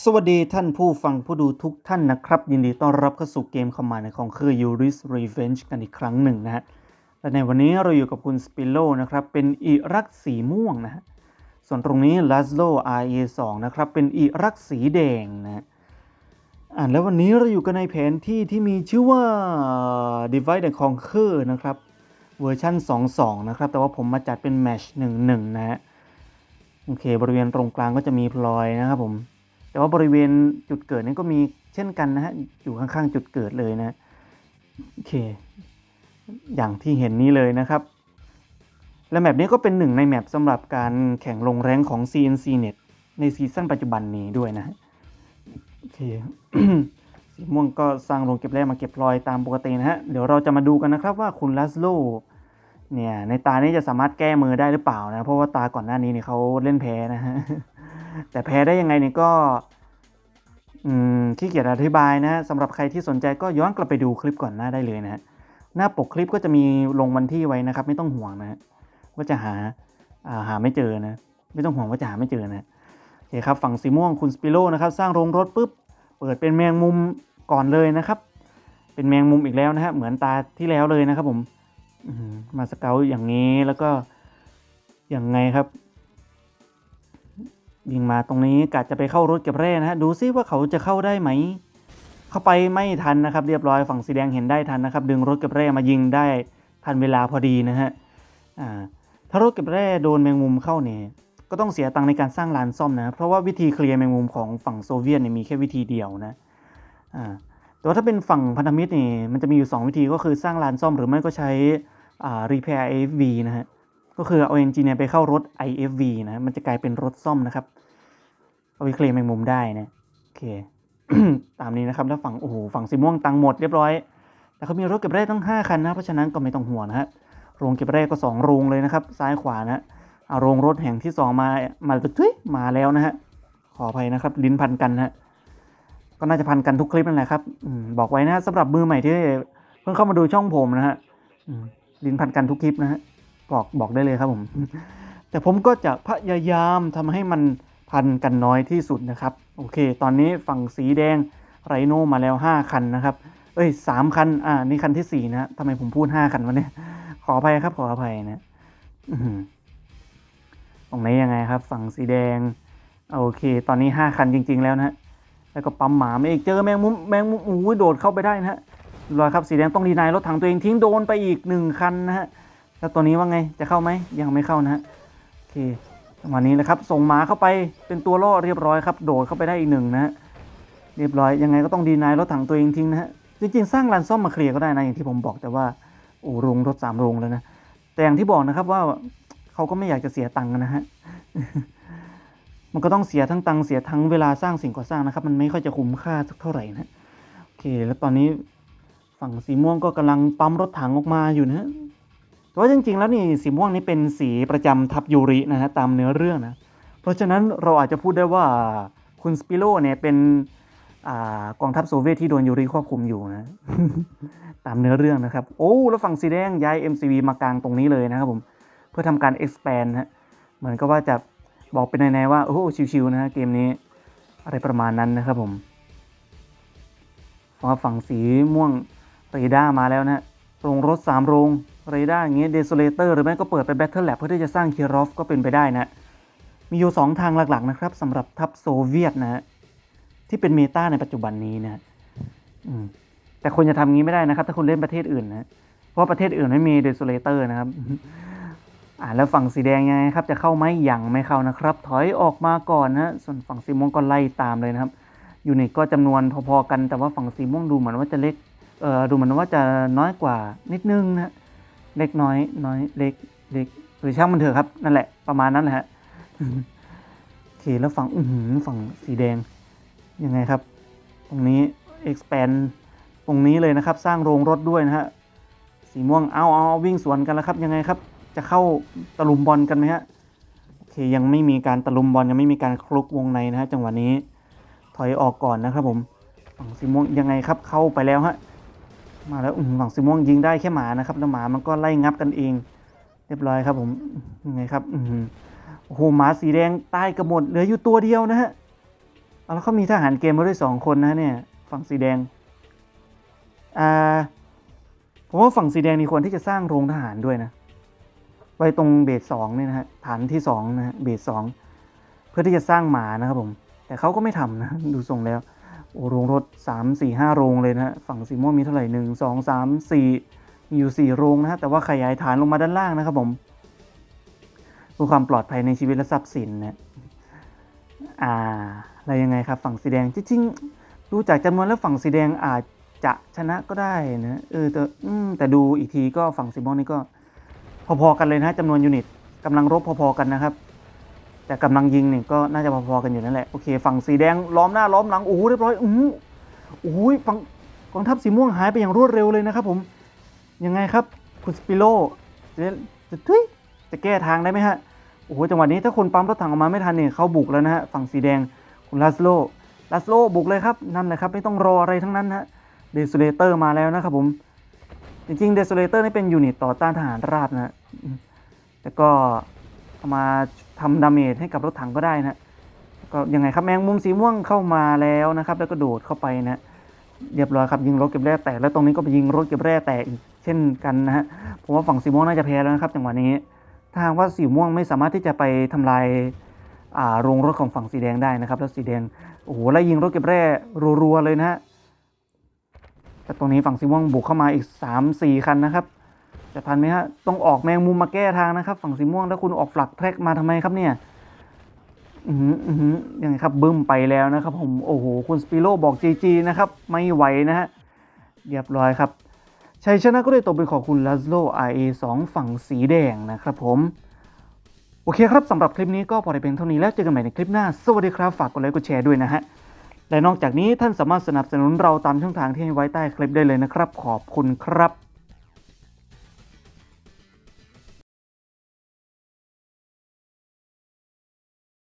สวัสดีท่านผู้ฟังผู้ดูทุกท่านนะครับ ยินดีต้อนรับเข้าสู่เกมคอมมานด์ในของคือ Yuri's Revenge กันอีกครั้งหนึ่งนะฮะและในวันนี้เราอยู่กับคุณสปิโลนะครับ เป็นอิรักสีม่วงนะฮะส่วนตรงนี้ l a z l o RA2 นะครับ เป็นอิรักสีแดงนะฮะอ่านแล้ววันนี้เราอยู่กันในแผนที่ที่มีชื่อว่า Divide and Conquer นะครับ เวอร์ชัน2.2 นะครับ แต่ว่าผมมาจัดเป็นแมช1-1 นะฮะโอเค บริเวณตรงกลางก็จะมีพลอยนะครับผม แต่ว่าบริเวณจุดเกิดนี่ก็มีเช่นกันนะฮะ อยู่ข้างๆจุดเกิดเลยนะ โอเค อย่างที่เห็นนี้เลยนะครับ และแมปนี้ก็เป็นหนึ่งในแมปสำหรับการแข่งลงแรงของ CNC Net ในซีซั่นปัจจุบันนี้ด้วยนะโอเคสีม่วงก็สร้างโรงเก็บแร่มาเก็บพลอยตามปกตินะฮะ เดี๋ยวเราจะมาดูกันนะครับว่าคุณลัสโลเนี่ยในตานี้จะสามารถแก้มือได้หรือเปล่านะ เพราะว่าตาก่อนหน้านี้เนี่ยเขาเล่นแพ้นะฮะ แต่แพ้ได้ยังไงเนี่ยก็ขี้เกียจอธิบายนะสำหรับใครที่สนใจก็ย้อนกลับไปดูคลิปก่อนหน้าได้เลยนะฮะหน้าปกคลิปก็จะมีลงวันที่ไว้นะครับ ไม่ต้องห่วงนะฮะว่าจะหาาหาไม่เจอนะ ไม่ต้องห่วงว่าจะหาไม่เจอนะโอเคครับฝั่งสีม่วงคุณสปิโลนะครับ สร้างโรงรถปุ๊บเปิดเป็นแมงมุมก่อนเลยนะครับ เป็นแมงมุมอีกแล้วนะฮะเหมือนตาที่แล้วเลยนะครับ ผมมาสเกลอย่างนี้แล้วก็อย่างไงครับ ยิงมาตรงนี้กะจะไปเข้ารถเก็บแร่นะฮะดูซิว่าเขาจะเข้าได้ไหม เข้าไปไม่ทันนะครับเรียบร้อยฝั่งสีแดงเห็นได้ทันนะครับ ดึงรถเก็บแร่มายิงได้ทันเวลาพอดีนะฮะอ่าถ้ารถเก็บแร่โดนแมงมุมเข้าเนี่ยก็ต้องเสียตังค์ในการสร้างลานซ่อมนะเพราะว่าวิธีเคลียร์แมงมุมของฝั่งโซเวียตเนี่ยมีแค่วิธีเดียวนะอ่าแต่ว่าถ้าเป็นฝั่งพันธมิตรเนี่ยมันจะมีอยู่ 2 วิธีก็คือสร้างลานซ่อมหรือไม่ก็ใช้อ่า repair IFV นะฮะ ก็คือเอาเอนจิเนี่ยไปเข้ารถ IFV นะมันจะกลายเป็นรถซ่อมนะครับ เอาไปเคลมแมงมุมได้นะโอเคตามนี้นะครับแล้วฝั่งโอ้โหฝั่งสีม่วงตังหมดเรียบร้อย แต่เขามีรถเก็บแร่ทั้ง 5 คันนะเพราะฉะนั้นก็ไม่ต้องห่วงนะฮะโรงเก็บแร่ก็ 2 โรงเลยนะครับ ซ้ายขวานะเอาโรงรถแห่งที่ 2 มามาทุยมาแล้วนะฮะขออภัยนะครับ ลิ้นพันกันนะฮะก็น่าจะพันกันทุกคลิปนั่นแหละครับอบอกไว้นะสำหรับมือใหม่ที่เพิ่งเข้ามาดูช่องผมนะฮะอืมลิ้นพันกันทุกคลิปนะฮะ บอกบอกได้เลยครับผม แต่ผมก็จะพยายามทำให้มันพันกันน้อยที่สุดนะครับ โอเค ตอนนี้ฝั่งสีแดงไรโนมาแล้ว 5 คันนะครับ เอ้ยสามคัน อ่า นี่คันที่สี่นะทำไมผมพูด 5 คันวะเนี่ย ขออภัยครับขออภัยนะตรงนี้ยังไงครับ ฝั่งสีแดง โอเค ตอนนี้ 5 คันจริง ๆ แล้วนะแล้วก็ปั๊มหมามาอีกเจอแมงมุมแมงมุมอู้ยโดดเข้าไปได้นะฮะรอยครับสีแดงต้องดีนายรถถังตัวเองทิ้งโดนไปอีกหนึ่งคันนะฮะ แล้วตัวนี้ว่าไงจะเข้าไหมยังไม่เข้านะฮะโอเคจังหวะนี้นะครับ ส่งหมาเข้าไปเป็นตัวล่อเรียบร้อยครับ โดดเข้าไปได้อีกหนึ่งนะฮะเรียบร้อยยังไงก็ต้องดีนายรถถังตัวเองทิ้งนะฮะจริงๆ สร้างลานซ่อมมาเคลียร์ก็ได้นะอย่างที่ผมบอกแต่ว่าโอ้โรงรถสามโรงแล้วนะแต่อย่างที่บอกนะครับว่าเขาก็ไม่อยากจะเสียตังค์นะฮะมันก็ต้องเสียทั้งตังค์เสียทั้งเวลาสร้างสิ่งก่อสร้างนะครับ มันไม่ค่อยจะคุ้มค่าสักเท่าไหร่นะโอเค แล้วตอนนี้ฝั่งสีม่วงก็กำลังปั๊มรถถังออกมาอยู่นะ แต่ว่าจริงๆ แล้วนี่สีม่วงนี่เป็นสีประจำทัพยูรินะฮะตามเนื้อเรื่องนะ เพราะฉะนั้นเราอาจจะพูดได้ว่าคุณสปิโลเนี่ยเป็นอกองทัพโซเวียตที่โดนยูริควบคุมอยู่นะ ตามเนื้อเรื่องนะครับ โอ้แล้วฝั่งสีแดงย้าย MCV มากลางตรงนี้เลยนะครับผมเพื่อทำการ expand ฮะเหมือนกับว่าจะบอกเป็นในๆว่าโอ้โหชิวๆนะฮะเกมนี้อะไรประมาณนั้นนะครับผมพราะว่าฝั่งสีม่วงเรดามาแล้วนะฮะโรงรถ3โรง เรดาร์อย่างเงี้ยเดโซเลเตอร์หรือไม่ก็เปิดไปแบทเทิลแลบเพื่อที่จะสร้างเคียรอฟก็เป็นไปได้นะ มีอยู่ 2 ทางหลักๆนะครับสำหรับทัพโซเวียตนะฮะที่เป็นเมตาในปัจจุบันนี้นะแต่คนจะทำงี้ไม่ได้นะครับ ถ้าคุณเล่นประเทศอื่นนะ เพราะประเทศอื่นไม่มีเดโซเลเตอร์นะครับ อ่าแล้วฝั่งสีแดงยังไงครับ จะเข้าไหมยังไม่เข้านะครับ ถอยออกมาก่อนนะส่วนฝั่งสีม่วงก็ไล่ตามเลยนะครับยูนิตก็จำนวนพอๆกันแต่ว่าฝั่งสีม่วงดูเหมือนว่าจะเล็กเอ่อดูเหมือนว่าจะน้อยกว่านิดนึงนะ เล็กน้อย น้อยเล็กเล็กหรือช่างมันเถอะครับ นั่นแหละประมาณนั้นแหละฮะโอเคแล้วฝั่งอือหือฝั่งสีแดง ยังไงครับ ตรงนี้ expand ตรงนี้เลยนะครับ สร้างโรงรถด้วยนะฮะสีม่วงเอาเอาเอาวิ่งสวนกันแล้วครับ ยังไงครับ จะเข้าตะลุมบอลกันไหมฮะโอเคยังไม่มีการตะลุมบอลยังไม่มีการคลุกวงในนะฮะจังหวะนี้ถอยออกก่อนนะครับผมฝั่งสีม่วงยังไงครับเข้าไปแล้วฮะ มาแล้วฝั่งสีม่วงยิงได้แค่หมานะครับ แล้วหมามันก็ไล่งับกันเอง เรียบร้อยครับผมยังไงครับอือหือโอ้โหหมาสีแดงตายกันหมดเหลืออยู่ตัวเดียวนะฮะเอาแล้วเขามีทหารเกมมาด้วยสองคนนะเนี่ยฝั่งสีแดงอ่าผมว่าฝั่งสีแดงนี่ควรที่จะสร้างโรงทหารด้วยนะ ไว้ตรงเบสสองเนี่ยนะฮะฐานที่สองนะฮะเบสสองเพื่อที่จะสร้างหมานะครับผม แต่เขาก็ไม่ทำนะดูทรงแล้ว โอ้โรงรถสามสี่ห้าโรงเลยนะฮะฝั่งสีม่วงมีเท่าไหร่หนึ่งสองสามสี่มีอยู่สี่โรงนะฮะแต่ว่าขยายฐานลงมาด้านล่างนะครับผมเพื่อความปลอดภัยในชีวิตและทรัพย์สินนะอ่าอะไรยังไงครับ ฝั่งสีแดงจริงๆดูจากจำนวนแล้วฝั่งสีแดงอาจจะชนะก็ได้นะเออแต่แต่ดูอีกทีก็ฝั่งสีม่วงนี่ก็พอๆกันเลยนะจำนวนยูนิตกำลังรบพอๆกันนะครับ แต่กำลังยิงเนี่ยก็น่าจะพอๆกันอยู่นั่นแหละ โอเค ฝั่งสีแดงล้อมหน้าล้อมหลัง โอ้โห เรียบร้อยอู้หูโอ้โหฝั่งกองทัพสีม่วงหายไปอย่างรวดเร็วเลยนะครับผม ยังไงครับ คุณสปิโลจะจะทุยจะแก้ทางได้ไหมฮะ โอ้โห จังหวะนี้ถ้าคนปั๊มรถถังออกมาไม่ทันเนี่ยเขาบุกแล้วนะฮะ ฝั่งสีแดง คุณลาสโลลาสโลบุกเลยครับ นั่นแหละครับ ไม่ต้องรออะไรทั้งนั้นนะเดซูเลเตอร์มาแล้วนะครับผม จริงๆ เดซูเลเตอร์นี่เป็นยูนิตต่อต้านทหารราบนะ แต่ก็ เอามาทำดาเมจให้กับรถถังก็ได้นะก็ยังไงครับแมงมุมสีม่วงเข้ามาแล้วนะครับ แล้วก็โดดเข้าไปนะเรียบร้อยครับยิงรถเก็บแร่แตกแล้วตรงนี้ก็ไปยิงรถเก็บแร่แตกอีกเช่นกันนะฮะผมว่าฝั่งสีม่วงน่าจะแพ้แล้วนะครับจังหวะนี้ถ้าหากว่าสีม่วงไม่สามารถที่จะไปทำลายโรงรถของฝั่งสีแดงได้นะครับ แล้วสีแดงโอ้โหไล่ยิงรถเก็บแร่รัวๆเลยนะฮะแต่ตรงนี้ฝั่งสีม่วงบุกเข้ามาอีก3ามสี่คันนะครับ จะทันไหมฮะ ต้องออกแมงมุมมาแก้ทางนะครับ ฝั่งสีม่วงแล้วคุณออกฟลักแทร็กมาทำไมครับเนี่ย อือหืออือหือยังไงครับบึ้มไปแล้วนะครับผม โอ้โห คุณสปิโร่บอกจีจีนะครับ ไม่ไหวนะฮะ เรียบร้อยครับ ชัยชนะก็ได้ตกเป็นของคุณลาสโล RA2 ฝั่งสีแดงนะครับผม โอเคครับสำหรับคลิปนี้ก็พอได้เพียงเท่านี้แล้วเจอกันใหม่ในคลิปหน้า สวัสดีครับ ฝากกดไลค์กดแชร์ด้วยนะฮะและนอกจากนี้ท่านสามารถสนับสนุนเราตามช่องทางที่ให้ไว้ใต้คลิปได้เลยนะครับ ขอบคุณครับ